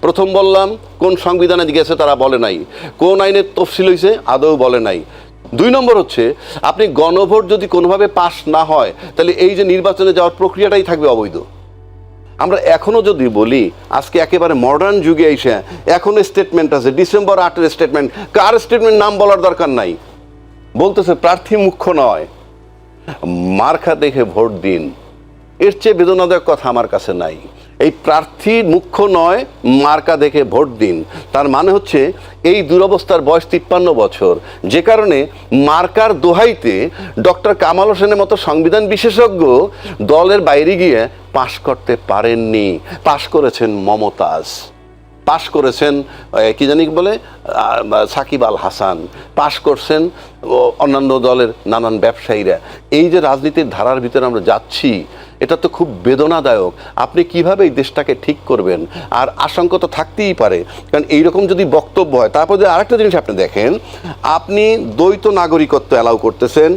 প্রথম বললাম, কোন সংবিধানে গেছে তারা বলে নাই। কোন আইনের তফসিল হয়েছে আদৌ বলে নাই। দুই নম্বর হচ্ছে, আপনি গণভোট যদি কোনোভাবে পাশ না হয়, তাহলে এই যে নির্বাচনে যাওয়ার প্রক্রিয়াটাই থাকবে অবৈধ। আমরা এখনও যদি বলি, আজকে একেবারে মডার্ন যুগে এসে এখনও স্টেটমেন্ট আছে ডিসেম্বর আটের স্টেটমেন্ট কার স্টেটমেন্ট নাম বলার দরকার নাই। বলতেছে, প্রার্থী মুখ্য নয়। মার্কা দেখে ভোট দিন। এর চেয়ে বেদনাদায়ক কথা আমার কাছে নাই। এই প্রার্থী মুখ্য নয় মার্কা দেখে ভোট দিন। তার মানে হচ্ছে এই দুরবস্থার বয়স তিপ্পান্ন বছর। যে কারণে মার্কার দোহাইতে ডক্টর কামাল হোসেনের মতো সংবিধান বিশেষজ্ঞ দলের বাইরে গিয়ে পাশ করতে পারেননি। পাশ করেছেন মমতাজ। পাশ করেছেন কি জানি বলে সাকিব আল হাসান। পাশ করছেন অন্যান্য দলের নানান ব্যবসায়ীরা। এই যে রাজনীতির ধারার ভিতরে আমরা যাচ্ছি এটা তো খুব বেদনাদায়ক। আপনি কীভাবে এই দেশটাকে ঠিক করবেন? আর আশঙ্কা তো থাকতেই পারে। কারণ এইরকম যদি বক্তব্য হয়, তারপর যে আরেকটা জিনিস আপনি দেখেন, আপনি দ্বৈত নাগরিকত্ব অ্যালাউ করতেছেন,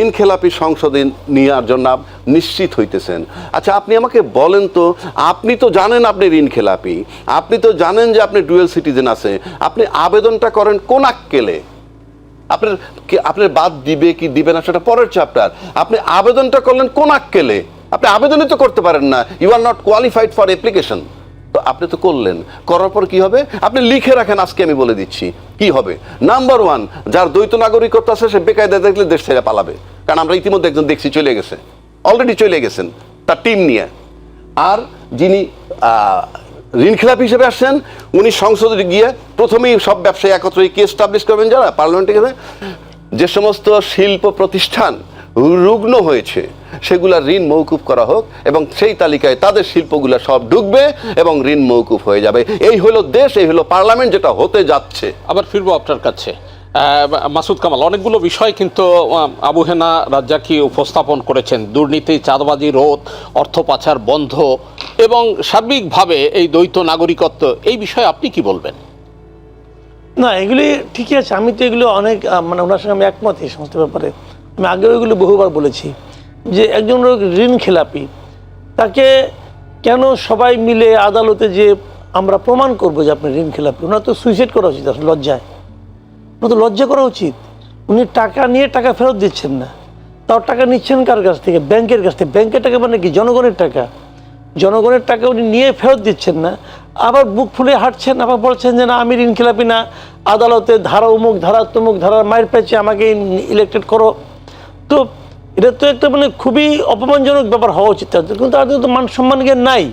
ঋণ খেলাপি সংসদে নেওয়ার জন্য নিশ্চিত হইতেছেন। আচ্ছা আপনি আমাকে বলেন তো, আপনি তো জানেন আপনি ঋণ খেলাপি। আপনি তো জানেন যে আপনি ডুয়েল সিটিজেন আছে। আপনি আবেদনটা করেন কোন আক্কেলে? আপনার আপনার বাদ দিবে কি দিবে না, সেটা পরের চ্যাপ্টার আপনি আবেদনটা করলেন কোন আক্কেলে? আপনি আবেদনই তো করতে পারেন না। You are not qualified for application তো আপনি তো করলেন। করার পর কি হবে? আপনি লিখে রাখেন, আজকে আমি বলে দিচ্ছি। কি হবে? নাম্বার ওয়ান যার দ্বৈত নাগরিকত্ব আছে, সে বেকায়দা দেখলে দেশ ছেড়ে পালাবে। কারণ আমরা ইতিমধ্যে একজন দেখছি চলে গেছে। অলরেডি চলে গেছেন, তার টিম নিয়ে। আর যিনি ঋণ খেলাপি হিসেবে আসছেন, উনি সংসদে গিয়ে প্রথমেই সব ব্যবসায়ী একত্রে কি এস্টাবলিশ করবেন যারা? পার্লামেন্টে গেলে যে সমস্ত শিল্প প্রতিষ্ঠান রুগ্ন হয়েছে সেগুলা ঋণ মৌকুফ করা হোক এবং সেই তালিকায় তাদের শিল্পগুলো সব ঢুকবে এবং ঋণ মৌকুফ হয়ে যাবে। এই হলো দেশ এই হলো পার্লামেন্ট যেটা হতে যাচ্ছে। আবার ফিরবো আপনার কাছে। আহ, মাসুদ কামাল অনেকগুলো বিষয় কিন্তু আবু হেনা রাজ্জাকি উপস্থাপন করেছেন। দুর্নীতি চাঁদবাজি রোধ অর্থ পাচার বন্ধ এবং সার্বিকভাবে এই দ্বৈত নাগরিকত্ব এই বিষয়ে আপনি কি বলবেন? না এগুলি ঠিকই আছে। আমি তো এগুলো অনেক মানে ওনার সঙ্গে আমি একমত এই সমস্ত ব্যাপারে। আমি আগেও এগুলো বহুবার বলেছি। যে একজন লোক ঋণ খেলাপি, তাকে কেন সবাই মিলে আদালতে যে আমরা প্রমাণ করব যে আপনি ঋণ খেলাপি? ওনার তো সুইসাইড করা উচিত, আসলে লজ্জায়। ওনার তো লজ্জা করা উচিত। উনি টাকা নিয়ে টাকা ফেরত দিচ্ছেন না। তাও টাকা নিচ্ছেন কার কাছ থেকে? ব্যাংকের কাছ থেকে। ব্যাংকের টাকা মানে কি? জনগণের টাকা। জনগণের টাকা উনি নিয়ে ফেরত দিচ্ছেন না। আবার বুক ফুলে হাঁটছেন, আবার বলছেন যে, না, আমি ঋণ খেলাপি না। আদালতে ধারা উমুক, ধারা তমুক, ধারার মায়ের পেয়েছে আমাকে ইলেক্টেড করো। তো এটা তো একটা মানে খুবই অপমানজনক ব্যাপার হওয়া উচিত। তাদের কিন্তু তাদের তো মান সম্মান জ্ঞান নাই।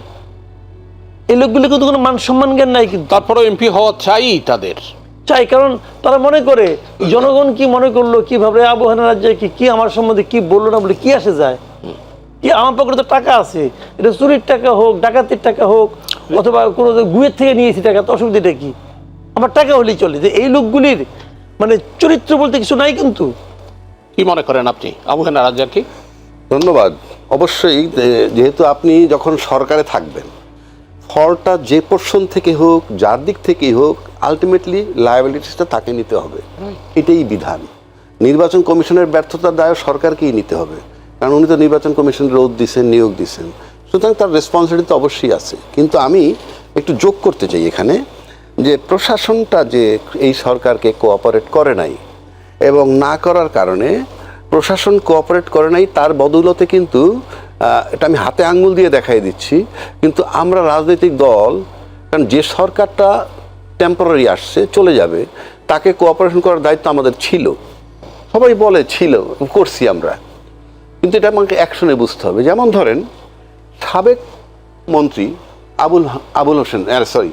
এই লোকগুলি কিন্তু কোনো মান সম্মান জ্ঞান নাই কিন্তু। তারপরে এমপি হওয়া চাই তাদের। চাই কারণ তারা মনে করে জনগণ কি মনে করল কি ভাবে আবহাওয়া রাজ্যে কি কি আমার সম্বন্ধে কি বলল না বলে কি আসে যায়? কি আমার পকেটে তো টাকা আছে? এটা চুরির টাকা হোক ডাকাতির টাকা হোক অথবা কোনো গুয়ের থেকে নিয়েছি টাকা তো অসুবিধাটা কি? আমার টাকা হলেই চলে। যে এই লোকগুলির মানে চরিত্র বলতে কিছু নাই কিন্তু। কি মনে করেন আপনি? আবু হেনা ধন্যবাদ। অবশ্যই যেহেতু আপনি যখন সরকারে থাকবেন, ফলটা যে পোর্শন থেকে হোক, যার দিক থেকেই হোক আলটিমেটলি লায়াবিলিটিসটা তাকে নিতে হবে। এটাই বিধান। নির্বাচন কমিশনের ব্যর্থতার দায় সরকারকেই নিতে হবে। কারণ উনি তো নির্বাচন কমিশন রোধ দিচ্ছেন নিয়োগ দিচ্ছেন সুতরাং তার রেসপন্সিবিলিটি তো অবশ্যই আছে। কিন্তু আমি একটু যোগ করতে চাই এখানে, যে প্রশাসনটা যে এই সরকারকে কোঅপারেট করে নাই এবং না করার কারণে প্রশাসন কোঅপারেট করে নাই। তার বদৌলতে কিন্তু এটা আমি হাতে আঙ্গুল দিয়ে দেখাই দিচ্ছি। কিন্তু আমরা রাজনৈতিক দল, কারণ যে সরকারটা টেম্পোরারি আসছে, চলে যাবে, তাকে কোঅপারেশন করার দায়িত্ব আমাদের ছিল। সবাই বলে ছিল, করছি আমরা। কিন্তু এটা আমাকে অ্যাকশনে বুঝতে হবে। যেমন ধরেন, সাবেক মন্ত্রী আবুল আবুল হোসেন সরি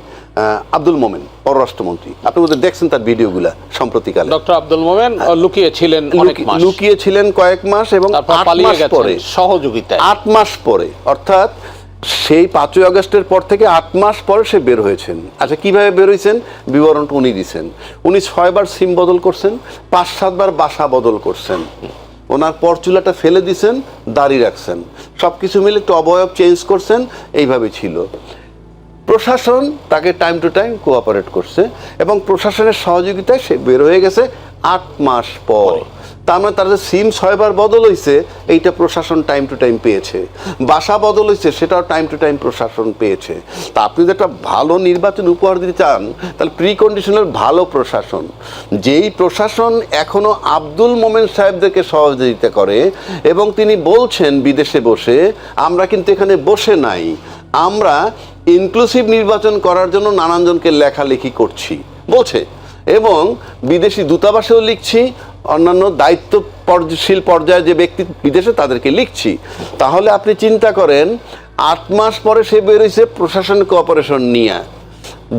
আব্দুল মোমেন পররাষ্ট্রমন্ত্রী। আপনি বোধহয় দেখছেন তার ভিডিওগুলা সম্প্রতিকালে ডক্টর আব্দুল মোমেন লুকিয়েছিলেন অনেক লুকি- মাস। লুকিয়েছিলেন কয়েক মাস এবং তারপর আট মাস পরে সহযোগিতায়। আট মাস পরে অর্থাৎ সেই পাঁচই আগস্টের পর থেকে আট মাস পরে সে বের হয়েছেন। আচ্ছা কীভাবে বের হয়েছেন? বিবরণটা উনি দিছেন। উনি ছয়বার সিম বদল করছেন পাঁচ সাতবার বাসা বদল করছেন। ওনার পরচুলাটা ফেলে দিছেন দাড়ি রাখছেন। সব কিছু মিলে একটু অবয়ব চেঞ্জ করছেন এইভাবে ছিল। প্রশাসন তাকে টাইম টু টাইম কোঅপারেট করছে এবং প্রশাসনের সহযোগিতায় সে বের হয়ে গেছে আট মাস পর। তার মানে তার যে সিম ছয়বার বদল হয়েছে এইটা প্রশাসন টাইম টু টাইম পেয়েছে। বাসা বদল হয়েছে সেটাও টাইম টু টাইম প্রশাসন পেয়েছে। তা আপনি যদি একটা ভালো নির্বাচন উপহার দিতে চান, তাহলে প্রি কন্ডিশনের ভালো প্রশাসন। যেই প্রশাসন এখনও আব্দুল মোমেন সাহেবদেরকে সহযোগিতা করে এবং তিনি বলছেন বিদেশে বসে, আমরা কিন্তু এখানে বসে নাই। আমরা ইনক্লুসিভ নির্বাচন করার জন্য নানানজনকে লেখালেখি করছি। বলছে, এবং বিদেশি দূতাবাসেও লিখছি অন্যান্য দায়িত্ব পর্যশীল পর্যায়ে যে ব্যক্তি বিদেশে তাদেরকে লিখছি, তাহলে আপনি চিন্তা করেন, আট মাস পরে সে বেরোইছে প্রশাসনিক কোঅপারেশন নিয়ে।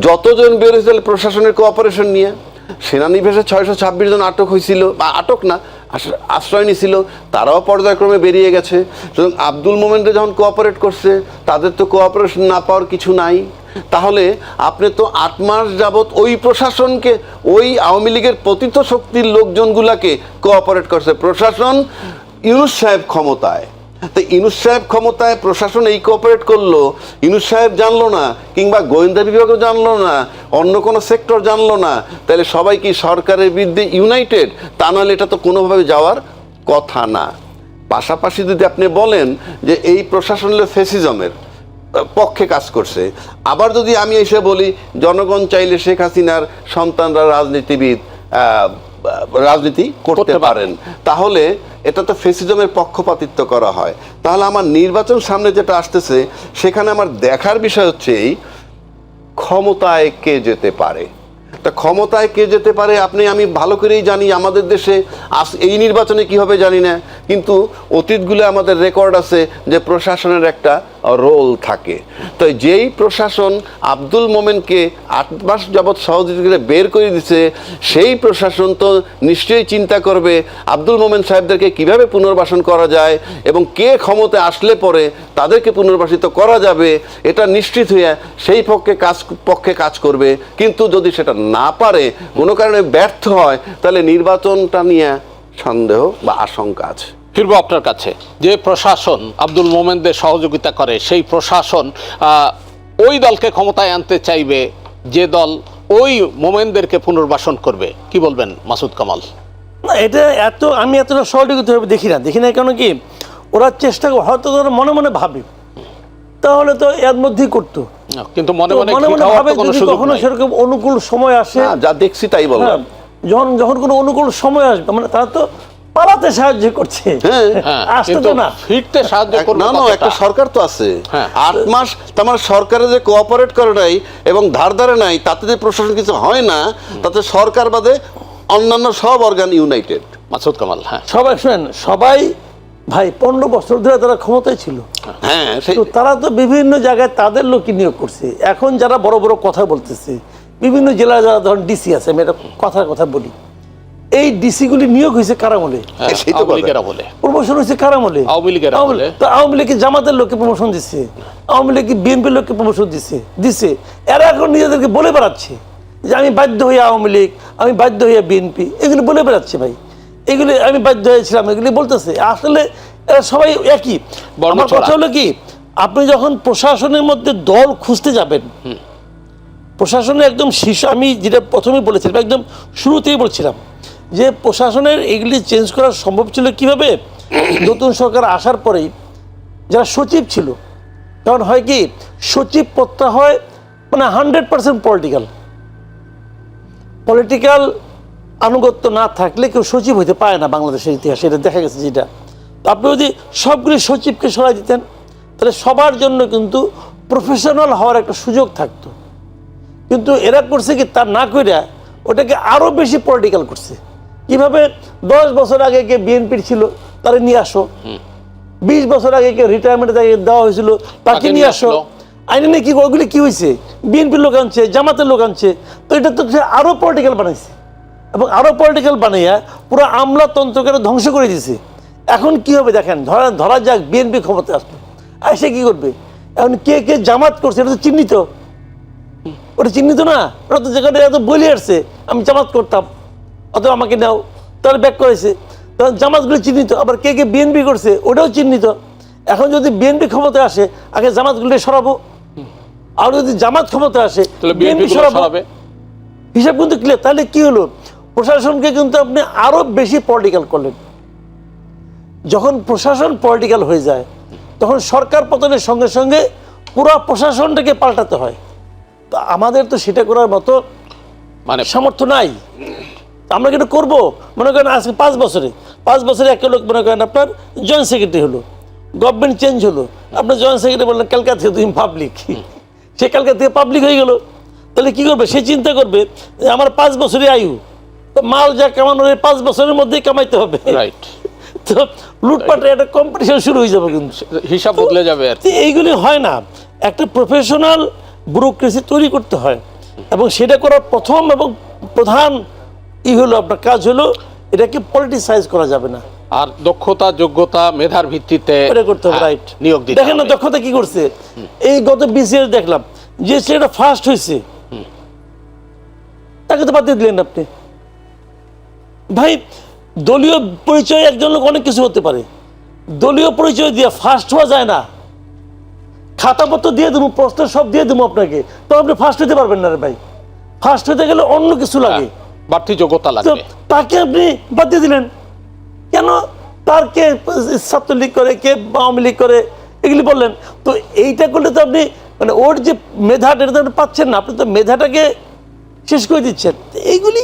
যতজন বেরোইছে তাহলে প্রশাসনের কোঅপারেশন নিয়ে। সেনানিবেশে ছয়শো ছাব্বিশ জন আটক হয়েছিল বা আটক না আশ- আশ্রয় নিছিল, তারাও পর্যায়ক্রমে বেরিয়ে গেছে। সুতরাং আব্দুল মোমেনরা যখন কোঅপারেট করছে, তাদের তো কোঅপারেশন না পাওয়ার কিছু নাই। তাহলে আপনি তো আট মাস যাবৎ ওই প্রশাসনকে, ওই আওয়ামী লীগের পতিত শক্তির লোকজনগুলাকে কোঅপারেট করছে। প্রশাসন ইউনুস সাহেব ক্ষমতায়। তো ইনুস সাহেব ক্ষমতায় প্রশাসন এই কোঅপারেট করল। ইনুস সাহেব জানলো না, কিংবা গোয়েন্দা বিভাগও জানলো না, অন্য কোনো সেক্টর জানলো না। তাহলে সবাই কি সরকারের বিরুদ্ধে ইউনাইটেড তা নাহলে এটা তো কোনোভাবে যাওয়ার কথা না। পাশাপাশি যদি আপনি বলেন যে এই প্রশাসন হলো ফেসিজমের পক্ষে কাজ করছে। আবার যদি আমি এসে বলি জনগণ চাইলে শেখ হাসিনার সন্তানরা রাজনীতিবিদ রাজনীতি করতে পারেন। তাহলে এটা তো ফেসিজমের পক্ষপাতিত্ব করা হয়। তাহলে আমার নির্বাচন সামনে যেটা আসতেছে সেখানে আমার দেখার বিষয় হচ্ছে এই ক্ষমতায় কে যেতে পারে? তা ক্ষমতায় কে যেতে পারে আপনি আমি ভালো করেই জানি আমাদের দেশে আস- এই নির্বাচনে কি হবে জানি না। কিন্তু অতীতগুলো আমাদের রেকর্ড আছে যে প্রশাসনের একটা রোল থাকে। তো যেই প্রশাসন আব্দুল মোমেনকে আট মাস যাবৎ সহযোগিতা বের করে দিছে, সেই প্রশাসন তো নিশ্চয়ই চিন্তা করবে আব্দুল মোমেন সাহেবদেরকে কীভাবে পুনর্বাসন করা যায় এবং কে ক্ষমতা আসলে পরে তাদেরকে পুনর্বাসিত করা যাবে, এটা নিশ্চিত হয়ে সেই পক্ষে কাজ পক্ষে কাজ করবে। কিন্তু যদি সেটা না পারে, কোনো কারণে ব্যর্থ হয়, তাহলে নির্বাচনটা নিয়ে সন্দেহ বা আশঙ্কা আছে। ফিরবো আপনার কাছে। যে প্রশাসন আব্দুল মোমেনদের সহযোগিতা করে সেই প্রশাসন ওই দলকে ক্ষমতায় আনতে চাইবে যে দল ওই মোমেনদেরকে পুনর্বাসন করবে। কি বলবেন মাসুদ কামাল? এটা এত আমি এতটা সহযোগিতাভাবে দেখি না। দেখি না কেন কি ওরা চেষ্টা করে হয়তো ওরা মনে মনে ভাবে। তাহলে তো এর মধ্যেই করতো। কিন্তু মনে মনে ভাবে যদি কখনো সেরকম অনুকূল সময় আসে না যা দেখছি তাই হ্যাঁ, বললাম যখন যখন কোনো অনুকূল সময় আসবে মানে তারা তো পালাতে সাহায্য করছে। হ্যাঁ। হ্যাঁ আসতে তো না। ফিরতে সাহায্য করবে না না একটা সরকার তো আছে। হ্যাঁ। আট মাস তোমার সরকারে যে কোঅপারেট করে নাই এবং ধার ধারে নাই তাতে যে প্রশাসন কিছু হয় না তাতে সরকার বাদে অন্যান্য সব অর্গান ইউনাইটেড মাসুদ কামাল হ্যাঁ। সবাই শুনেন সবাই ভাই পনেরো বছর ধরে তারা ক্ষমতায় ছিল। হ্যাঁ তো তারা তো বিভিন্ন জায়গায় তাদের লোকই নিয়োগ করছে। এখন যারা বড় বড় কথা বলতেছে বিভিন্ন জেলায় যারা ধরেন ডিসি আছে আমি এটা কথার কথা বলি। এই ডিসিগুলি নিয়োগ হয়েছে কারামলে। হ্যাঁ, প্রমোশন হয়েছে কারামলে। আওয়ামী লীগের তো আওয়ামী লীগ জামাতের লোককে প্রমোশন দিচ্ছে আওয়ামী লীগ বিএনপির লোককে প্রমোশন দিচ্ছে দিচ্ছে এরা এখন নিজেদেরকে বলে বেড়াচ্ছে যে আমি বাধ্য হয়ে আওয়ামী লীগ আমি বাধ্য হয়ে বিএনপি এগুলি বলে বেড়াচ্ছে ভাই। এগুলি আমি বাধ্য হয়েছিলাম এগুলি বলতেছে। আসলে এরা সবাই একই। আমার কথা হলো কি আপনি যখন প্রশাসনের মধ্যে দল খুঁজতে যাবেন প্রশাসনের একদম শীর্ষ আমি যেটা প্রথমেই বলেছিলাম একদম শুরুতেই বলছিলাম যে প্রশাসনের এগুলি চেঞ্জ করা সম্ভব ছিল কীভাবে? নতুন সরকার আসার পরেই যারা সচিব ছিল, তখন হয় কি, সচিব পদটা হয় মানে হান্ড্রেড পার্সেন্ট পলিটিক্যাল পলিটিক্যাল আনুগত্য না থাকলে কেউ সচিব হইতে পারে না বাংলাদেশের ইতিহাসে, এটা দেখা গেছে যেটা। তো আপনি যদি সবগুলি সচিবকে সরাই দিতেন, তাহলে সবার জন্য কিন্তু প্রফেশনাল হওয়ার একটা সুযোগ থাকতো। কিন্তু এরা করছে কি তার না কইরা ওটাকে আরও বেশি পলিটিক্যাল করছে। কীভাবে দশ বছর আগে কে বিএনপির ছিল তারা নিয়ে আসো। বিশ বছর আগে কে রিটায়ারমেন্ট দেওয়া হয়েছিল তাকে নিয়ে আসো। আইনে নাকি ওগুলি কি হয়েছে? বিএনপির লোক আনছে জামাতের লোক আনছে তো এটা তো সে আরও পলিটিক্যাল বানাইছে। এবং আরও পলিটিক্যাল বানাইয়া পুরো আমলাতন্ত্রকে ধ্বংস করে দিছে এখন কি হবে দেখেন ধরা ধরা যাক বিএনপি ক্ষমতা আসলো। এসে কি করবে? এখন কে কে জামাত করছে এটা তো চিহ্নিত। ওটা চিহ্নিত না? ওটা তো যেখানে এত বলে আসছে আমি জামাত করতাম। অথবা আমাকে নাও। তাহলে ব্যাক করেছে। তখন জামাতগুলো চিহ্নিত। আবার কে কে বিএনপি করছে ওটাও চিহ্নিত। এখন যদি বিএনপি ক্ষমতায় আসে আগে জামাতগুলো সরাবো। আর যদি জামাত ক্ষমতা আসে বিএনপি সরাবো। হিসাব কিন্তু ক্লিয়ার তাহলে কি হলো? প্রশাসনকে কিন্তু আপনি আরও বেশি পলিটিক্যাল করলেন। যখন প্রশাসন পলিটিক্যাল হয়ে যায় তখন সরকার পতনের সঙ্গে সঙ্গে পুরো প্রশাসনটাকে পাল্টাতে হয়। তা আমাদের তো সেটা করার মতো মানে সামর্থ্য নাই। আমরা কিন্তু করব? মনে করেন আজকে পাঁচ বছরে। পাঁচ বছরে একটা লোক মনে করেন আপনার জয়েন্ট সেক্রেটারি হলো। গভর্নমেন্ট চেঞ্জ হলো। আপনার জয়েন্ট সেক্রেটারি বললেন কালকা থেকে তুমি পাবলিক সে কালকা থেকে পাবলিক হয়ে গেলো। তাহলে কী করবে? সে চিন্তা করবে যে আমার পাঁচ বছরই আয়ু। তো মাল যা কামানোর পাঁচ বছরের মধ্যেই কামাইতে হবে। রাইট তো লুটপাটের একটা কম্পিটিশন শুরু হয়ে যাবে কিন্তু। হিসাব বদলে যাবে আর এইগুলি হয় না। একটা প্রফেশনাল ব্যুরোক্রেসি তৈরি করতে হয়। এবং সেটা করার প্রথম এবং প্রধান ই হলো আপনার কাজ হলো এটাকে পলিটিসাইজ করা যাবে না। আর দক্ষতা যোগ্যতা মেধার ভিত্তিতে করতে হবে হ্যাঁ, রাইট নিয়োগ দিতে দেখেন না দক্ষতা কি করছে? এই গত বিসিএস দেখলাম যে সেটা ফার্স্ট হয়েছে তাকে তো বাদ দিয়ে দিলেন আপনি। ভাই দলীয় পরিচয় একজন লোক অনেক কিছু হতে পারে। দলীয় পরিচয় দিয়ে ফার্স্ট হওয়া যায় না। খাতাপত্র দিয়ে দেবো প্রশ্ন সব দিয়ে দেবো আপনাকে। তো আপনি ফার্স্ট হতে পারবেন না রে ভাই। ফার্স্ট হতে গেলে অন্য কিছু লাগে। বাড়তি যোগ্যতা লাগবে। তাকে আপনি বাদ দিয়ে দিলেন। কেন? তার কে ছাত্রলীগ করে কে আওয়ামী লীগ করে এগুলি বললেন। তো এইটা করলে তো আপনি মানে ওর যে মেধাটা এটা তো আপনি পাচ্ছেন না। আপনি তো মেধাটাকে শেষ করে দিচ্ছেন। এইগুলি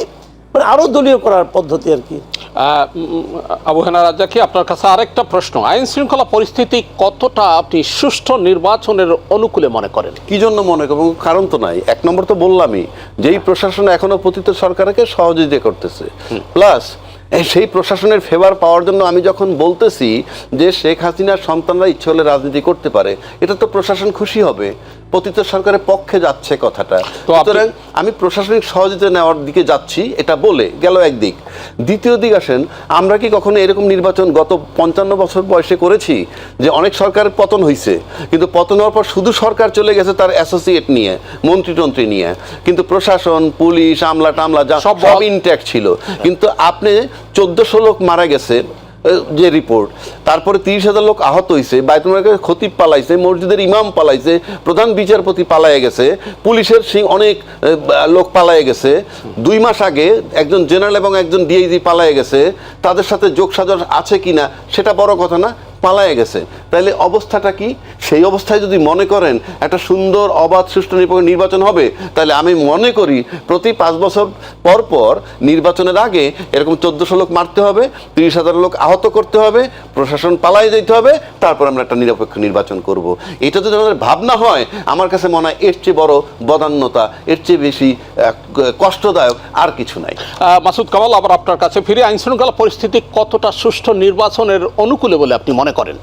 মানে আরও দলীয় করার পদ্ধতি আর কি? আহ, উম, আবু হেনা রাজ্জাকি আপনার কাছে আরেকটা প্রশ্ন। আইন শৃঙ্খলা পরিস্থিতি কতটা আপনি সুষ্ঠু নির্বাচনের অনুকূলে মনে করেন? কি জন্য মনে করব কারণ তো নাই। এক নম্বর তো বললামই যেই প্রশাসন এখনও পতিত সরকারকে সহযোগিতা করতেছে। প্লাস সেই প্রশাসনের ফেভার পাওয়ার জন্য আমি যখন বলতেছি যে শেখ হাসিনার সন্তানরা ইচ্ছে হলে রাজনীতি করতে পারে এটা তো প্রশাসন খুশি হবে। পতিত সরকারের পক্ষে যাচ্ছে কথাটা। সুতরাং আমি প্রশাসনিক সহযোগিতা নেওয়ার দিকে যাচ্ছি এটা বলে গেল একদিক। দ্বিতীয় দিক আসেন আমরা কি কখনো এরকম নির্বাচন গত পঞ্চান্ন বছর বয়সে করেছি যে অনেক সরকারের পতন হয়েছে কিন্তু পতন হওয়ার পর শুধু সরকার চলে গেছে তার অ্যাসোসিয়েট নিয়ে মন্ত্রীতন্ত্রী নিয়ে। কিন্তু প্রশাসন পুলিশ আমলা টামলা যা সব ইনট্যাক্ট ছিল। কিন্তু আপনি চোদ্দশো লোক মারা গেছে যে রিপোর্ট তারপরে তিরিশ হাজার লোক আহত হয়েছে বাইতুলমার্কের খতিব পালাইছে, মসজিদের ইমাম পালাইছে, প্রধান বিচারপতি পালায়ে গেছে, পুলিশের সিং অনেক লোক পালায়ে গেছে। দুই মাস আগে একজন জেনারেল এবং একজন ডিআইজি পালায় গেছে। তাদের সাথে যোগসাজশ আছে কিনা, সেটা বড় কথা না। পালায়ে গেছে। তাহলে অবস্থাটা কি? সেই অবস্থায় যদি মনে করেন একটা সুন্দর, অবাধ, সুষ্ঠু নিরপেক্ষ নির্বাচন হবে তাহলে আমি মনে করি প্রতি পাঁচ বছর পর পর নির্বাচনের আগে এরকম চোদ্দশো লোক মারতে হবে, তিরিশ হাজার লোক আহত করতে হবে, প্রশাসন পালায় যেতে হবে, তারপর আমরা একটা নিরপেক্ষ নির্বাচন করব। এটা যদি আমাদের ভাবনা হয়, আমার কাছে মনে হয় এর চেয়ে বড় বদান্যতা, এর চেয়ে বেশি কষ্টদায়ক আর কিছু নাই। মাসুদ কামাল, আবার আপনার কাছে ফিরে আইন শৃঙ্খলা পরিস্থিতি কতটা সুষ্ঠু নির্বাচনের অনুকূলে বলে আপনি মনে করেন।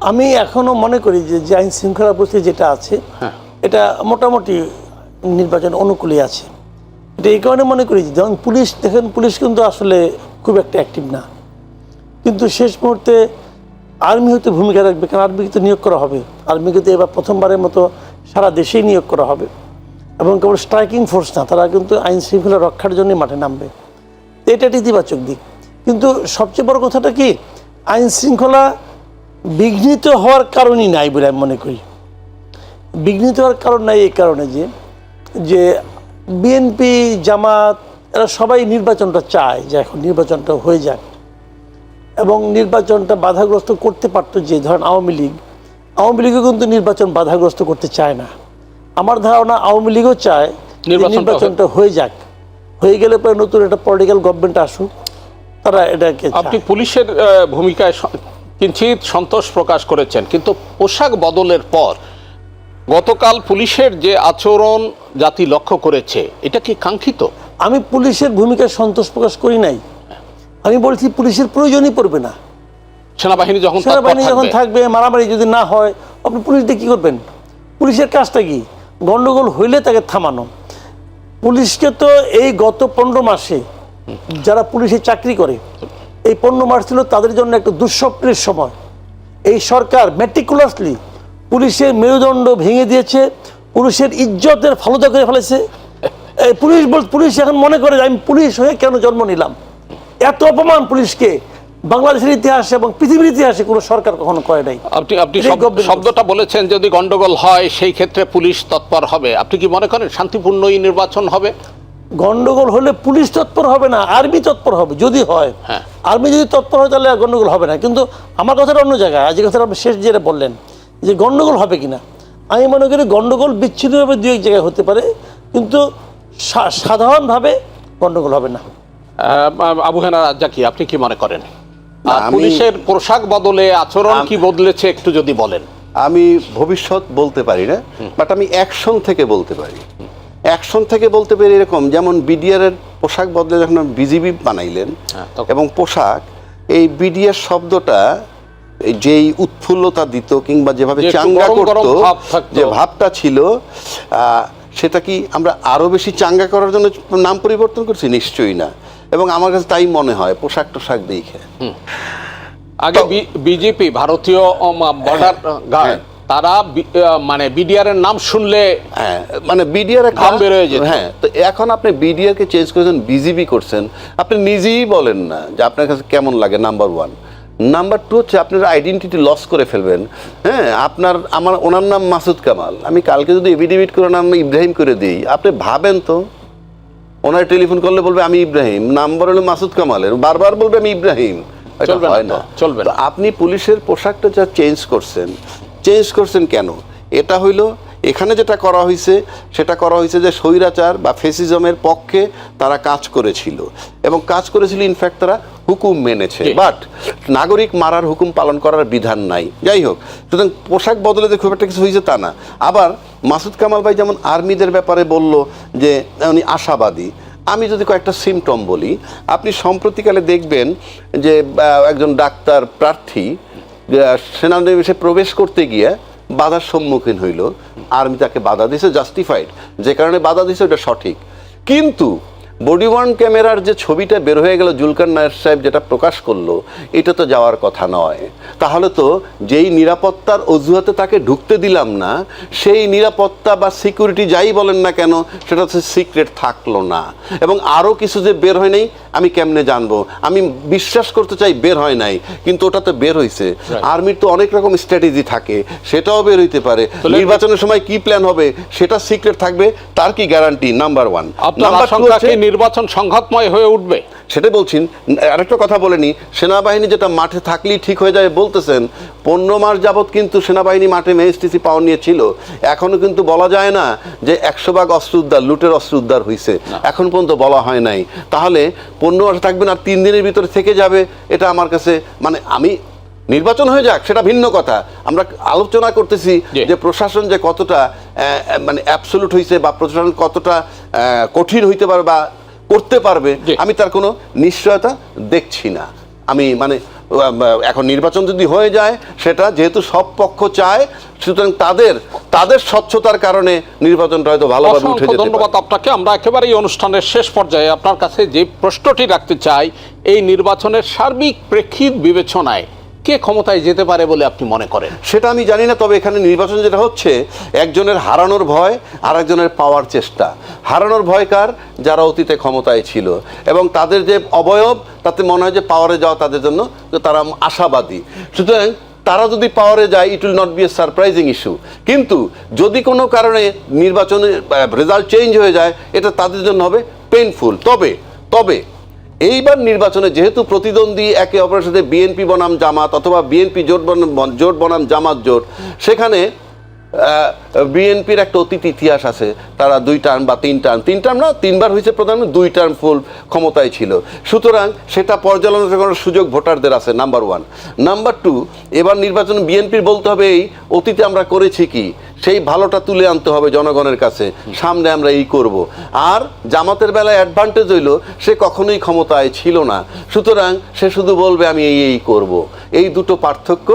আমি এখনও মনে করি যে যে আইন শৃঙ্খলা পরিস্থিতি যেটা আছে হ্যাঁ। এটা মোটামুটি নির্বাচন অনুকূলে আছে। এটা এই কারণে মনে করি যেমন পুলিশ দেখেন পুলিশ কিন্তু আসলে খুব একটা অ্যাক্টিভ না। কিন্তু শেষ মুহূর্তে আর্মি হয়তো ভূমিকা রাখবে কারণ আর্মিকে তো নিয়োগ করা হবে। আর্মিকে তো এবার প্রথমবারের মতো সারা দেশেই নিয়োগ করা হবে। এবং কেবল স্ট্রাইকিং ফোর্স না তারা কিন্তু আইন শৃঙ্খলা রক্ষার জন্যই মাঠে নামবে। এটা একটা ইতিবাচক দিক। কিন্তু সবচেয়ে বড় কথাটা কি? আইন শৃঙ্খলা বিঘ্নিত হওয়ার কারণই নাই বলে আমি মনে করি। বিঘ্নিত হওয়ার কারণ নাই এই কারণে যে যে বিএনপি জামাত এরা সবাই নির্বাচনটা চায় যে এখন নির্বাচনটা হয়ে যাক। এবং নির্বাচনটা বাধাগ্রস্ত করতে পারতো যে ধরেন আওয়ামী লীগ আওয়ামী লীগও কিন্তু নির্বাচন বাধাগ্রস্ত করতে চায় না। আমার ধারণা আওয়ামী লীগও চায় নির্বাচনটা হয়ে যাক। হয়ে গেলে পরে নতুন একটা পলিটিক্যাল গভর্নমেন্ট আসুক তারা এটাকে আপনি পুলিশের ভূমিকায় কিঞ্চিত সন্তোষ প্রকাশ করেছেন। কিন্তু পোশাক বদলের পর গতকাল পুলিশের যে আচরণ জাতি লক্ষ্য করেছে এটা কি কাঙ্ক্ষিত? আমি পুলিশের ভূমিকায় সন্তোষ প্রকাশ করি নাই। আমি বলছি পুলিশের প্রয়োজনই পড়বে না। সেনাবাহিনী যখন সেনাবাহিনী যখন থাকবে, মারামারি যদি না হয় আপনি পুলিশ দিয়ে কী করবেন? পুলিশের কাজটা কি? গণ্ডগোল হইলে তাকে থামানো। পুলিশকে তো এই গত পনেরো মাসে যারা পুলিশে চাকরি করে এই পণ্য মাস ছিল তাদের জন্য একটা দুঃস্বপ্নের সময়। এই সরকার মেটিকুলাসলি পুলিশের মেরুদণ্ড ভেঙে দিয়েছে পুলিশের ইজ্জতের ফালুদা করে ফেলেছে। এই পুলিশ বল পুলিশ এখন মনে করে আমি পুলিশ হয়ে কেন জন্ম নিলাম? এত অপমান পুলিশকে বাংলাদেশের ইতিহাসে এবং পৃথিবীর ইতিহাসে কোনো সরকার কখনো করে নাই। আপনি আপনি শব্দটা বলেছেন যদি গন্ডগোল হয় সেই ক্ষেত্রে পুলিশ তৎপর হবে। আপনি কি মনে করেন শান্তিপূর্ণ এই নির্বাচন হবে? গন্ডগোল হলে পুলিশ তৎপর হবে না আর্মি তৎপর হবে যদি হয়। হ্যাঁ। আর্মি যদি তৎপর হয় তাহলে আর গন্ডগোল হবে না। কিন্তু আমার কথাটা অন্য জায়গায় আজ কথাটা আপনি শেষ যেটা বললেন যে গন্ডগোল হবে কিনা। আমি মনে করি গন্ডগোল বিচ্ছিন্নভাবে দু এক জায়গায় হতে পারে কিন্তু সাধারণভাবে গন্ডগোল হবে না। আহ, আবু হেনা রাজ্জাকি আপনি কি মনে করেন? পুলিশের পোশাক বদলে আচরণ কি বদলেছে একটু যদি বলেন। আমি ভবিষ্যৎ বলতে পারি না বাট আমি অ্যাকশন থেকে বলতে পারি। অ্যাকশন থেকে বলতে পারি এরকম যেমন বিডিআর এর পোশাক বদলে যখন বিজিবি বানাইলেন হ্যাঁ, এবং পোশাক এই বিডিআর শব্দটা এই যেই উৎফুল্লতা দিত কিংবা যেভাবে চাঙ্গা করতো যে ভাবটা ছিল সেটা কি আমরা আরও বেশি চাঙ্গা করার জন্য নাম পরিবর্তন করছি? নিশ্চয়ই না। এবং আমার কাছে তাই মনে হয় পোশাক টোশাক দেখে। আগে বিজেপি ভারতীয় বর্ডার গার্ড হ্যাঁ। তারা মানে বিডিআর এর নাম শুনলে হ্যাঁ মানে বিডিআর ঘাম বের হয়ে যেত। হ্যাঁ তো এখন আপনি বিডিআর কে চেঞ্জ করেছেন বিজিবি করছেন আপনি নিজেই বলেন না যে আপনার কাছে কেমন লাগে নাম্বার ওয়ান নাম্বার টু হচ্ছে আপনার আইডেন্টিটি লস করে ফেলবেন। হ্যাঁ আপনার আমার ওনার নাম মাসুদ কামাল। আমি কালকে যদি এভিডেভিট করে নাম ইব্রাহিম করে দিই আপনি ভাবেন তো ওনার টেলিফোন করলে বলবে আমি ইব্রাহিম। নাম্বার হলো মাসুদ কামালের। বারবার বলবে আমি ইব্রাহিম। চলবে না হয় না। চলবে না। আপনি পুলিশের পোশাকটা যা চেঞ্জ করছেন চেঞ্জ করছেন কেন? এটা হইল এখানে যেটা করা হয়েছে সেটা করা হয়েছে যে স্বৈরাচার বা ফেসিজমের পক্ষে তারা কাজ করেছিল এবং কাজ করেছিল ইনফ্যাক্ট তারা হুকুম মেনেছে। বাট নাগরিক মারার হুকুম পালন করার বিধান নাই। যাই হোক সুতরাং পোশাক বদলে যে খুব একটা কিছু হয়েছে তা না। আবার মাসুদ কামাল ভাই যেমন আর্মিদের ব্যাপারে বলল যে উনি আশাবাদী। আমি যদি কয়েকটা সিমটম বলি আপনি সম্প্রতিকালে দেখবেন যে একজন ডাক্তার প্রার্থী আহ, সেনানিবাসে প্রবেশ করতে গিয়ে বাধার সম্মুখীন হইল। আর্মি তাকে বাধা দিছে জাস্টিফাইড যে কারণে বাধা দিছে ওটা সঠিক। কিন্তু বডি ওয়ার্ন ক্যামেরার যে ছবিটা বের হয়ে গেল জুলকার নায়ার সাহেব যেটা প্রকাশ করল এটা তো যাওয়ার কথা নয়। তাহলে তো যেই নিরাপত্তার অজুহাতে তাকে ঢুকতে দিলাম না সেই নিরাপত্তা বা সিকিউরিটি যাই বলেন না কেন সেটা হচ্ছে সিক্রেট থাকল না। এবং আরও কিছু যে বের হয় নাই আমি কেমনে জানব? আমি বিশ্বাস করতে চাই বের হয় নাই কিন্তু ওটা তো বের হয়েছে আর্মির তো অনেক রকম স্ট্র্যাটেজি থাকে সেটাও বের হইতে পারে। নির্বাচনের সময় কি প্ল্যান হবে সেটা সিক্রেট থাকবে তার কি গ্যারান্টি নাম্বার ওয়ান নির্বাচন সংঘাতময় হয়ে উঠবে। সেটাই বলছেন আরেকটা কথা বলেনি সেনাবাহিনী যেটা মাঠে থাকলেই ঠিক হয়ে যাবে বলতেছেন পনেরো মাস যাবৎ কিন্তু সেনাবাহিনী মাঠে মেএসটিসি পাওয়ার নিয়ে ছিল। এখনও কিন্তু বলা যায় না যে একশো ভাগ অস্ত্র উদ্ধার লুটের অস্ত্র উদ্ধার হয়েছে এখন পর্যন্ত বলা হয় নাই। তাহলে পনেরো মাস থাকবেন আর তিন দিনের ভিতরে থেকে যাবে এটা আমার কাছে মানে আমি নির্বাচন হয়ে যাক সেটা ভিন্ন কথা। আমরা আলোচনা করতেছি যে প্রশাসন যে কতটা মানে অ্যাবসলুট হয়েছে বা প্রশাসন কতটা কঠিন হইতে পারবে বা করতে পারবে। আমি তার কোনো নিশ্চয়তা দেখছি না। আমি মানে এখন নির্বাচন যদি হয়ে যায় সেটা যেহেতু সব পক্ষ চায় সুতরাং তাদের তাদের স্বচ্ছতার কারণে নির্বাচনটা হয়তো ভালোভাবে উঠে যেতে ধন্যবাদ আপনাকে। আমরা একেবারে এই অনুষ্ঠানের শেষ পর্যায়ে আপনার কাছে যে প্রশ্নটি রাখতে চাই এই নির্বাচনের সার্বিক প্রেক্ষিত বিবেচনায় কে ক্ষমতায় যেতে পারে বলে আপনি মনে করেন? সেটা আমি জানি না, তবে এখানে নির্বাচন যেটা হচ্ছে, একজনের হারানোর ভয় আর একজনের পাওয়ার চেষ্টা। হারানোর ভয় কার? যারা অতীতে ক্ষমতায় ছিল। এবং তাদের যে অবয়ব, তাতে মনে হয় যে পাওয়ারে যাওয়া তাদের জন্য তারা আশাবাদী। সুতরাং তারা যদি পাওয়ারে যায় it will not be a surprising issue কিন্তু যদি কোনো কারণে নির্বাচনের রেজাল্ট চেঞ্জ হয়ে যায়, এটা তাদের জন্য হবে পেইনফুল তবে তবে এইবার নির্বাচনে যেহেতু প্রতিদ্বন্দ্বী একে অপরের সাথে বিএনপি বনাম জামাত অথবা বিএনপি জোট বনাম জোট বনাম জামাত জোট, সেখানে বিএনপির একটা অতীত ইতিহাস আছে। তারা দুই টার্ম বা তিন টার্ম তিন টার্ম না, তিনবার হয়েছে প্রধানমন্ত্রী দুই টার্ম ফুল ক্ষমতায় ছিল। সুতরাং সেটা পর্যালোচনা করার সুযোগ ভোটারদের আছে নাম্বার ওয়ান নাম্বার টু এবার নির্বাচন বিএনপির বলতে হবে এই, অতীতে আমরা করেছি কি? সেই ভালোটা তুলে আনতে হবে জনগণের কাছে। সামনে আমরা এই করব। আর জামাতের বেলায় অ্যাডভান্টেজ হইল সে কখনোই ক্ষমতায় ছিল না। সুতরাং সে শুধু বলবে আমি এই এই করব। এই দুটো পার্থক্য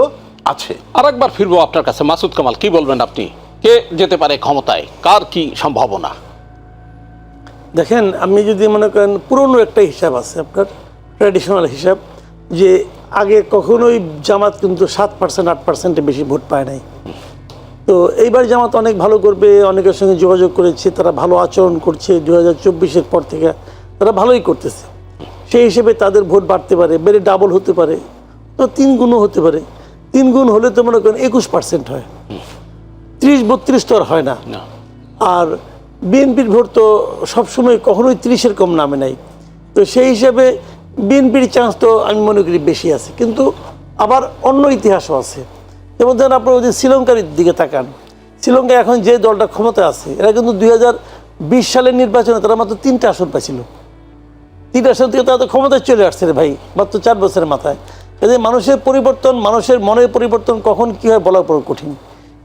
আছে। আরেকবার ফিরবো আপনার কাছে। মাসুদ কামাল কি বলবেন আপনি? কে যেতে পারে ক্ষমতায়? কার কি সম্ভাবনা? দেখেন আপনি যদি মনে করেন পুরনো একটা হিসাব আছে আপনার ট্র্যাডিশনাল হিসাব যে আগে কখনোই জামাত কিন্তু সাত পার্সেন্ট আট পার্সেন্টে বেশি ভোট পায় নাই। তো এইবার জামাত অনেক ভালো করবে অনেকের সঙ্গে যোগাযোগ করেছে তারা ভালো আচরণ করছে দু হাজার চব্বিশের পর থেকে তারা ভালোই করতেছে। সেই হিসেবে তাদের ভোট বাড়তে পারে বেড়ে ডাবল হতে পারে তো তিন গুণও হতে পারে। তিন গুণ হলে তো মনে করেন একুশ পার্সেন্ট হয়। ত্রিশ বত্রিশ তো আর হয় না। না। আর বিএনপির ভোট তো সবসময় কখনোই তিরিশের কম নামে নাই। তো সেই হিসাবে বিএনপির চান্স তো আমি মনে করি বেশি আছে। কিন্তু আবার অন্য ইতিহাসও আছে। যেমন ধরেন আপনার ওই যে শ্রীলঙ্কার দিকে তাকান। শ্রীলঙ্কা এখন যে দলটা ক্ষমতা আছে, এরা কিন্তু দুই বিশ সালের নির্বাচনে তারা মাত্র তিনটা আসন পাইছিল। তিনটা আসন থেকে তারা তো ক্ষমতায় চলে আসছে রে ভাই, মাত্র চার বছরের মাথায়। এদের মানুষের পরিবর্তন, মানুষের মনের পরিবর্তন কখন কী হয় বলা বড় কঠিন।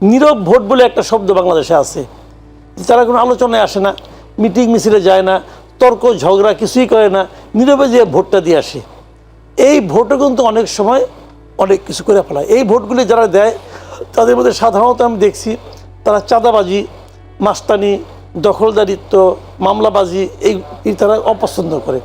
নীরব ভোট বলে একটা শব্দ বাংলাদেশে আছে। তারা কোনো আলোচনায় আসে না, মিটিং মিছিলে যায় না, তর্ক, ঝগড়া কিছুই করে না, নীরবে যে ভোটটা দিয়ে আসে। এই ভোটও কিন্তু অনেক সময় অনেক কিছু করে ফেলায়। এই ভোটগুলি যারা দেয়, তাদের মধ্যে সাধারণত আমি দেখছি তারা চাঁদাবাজি, মাস্তানি, দখলদারিত্ব, মামলাবাজি, এই তারা অপছন্দ করে।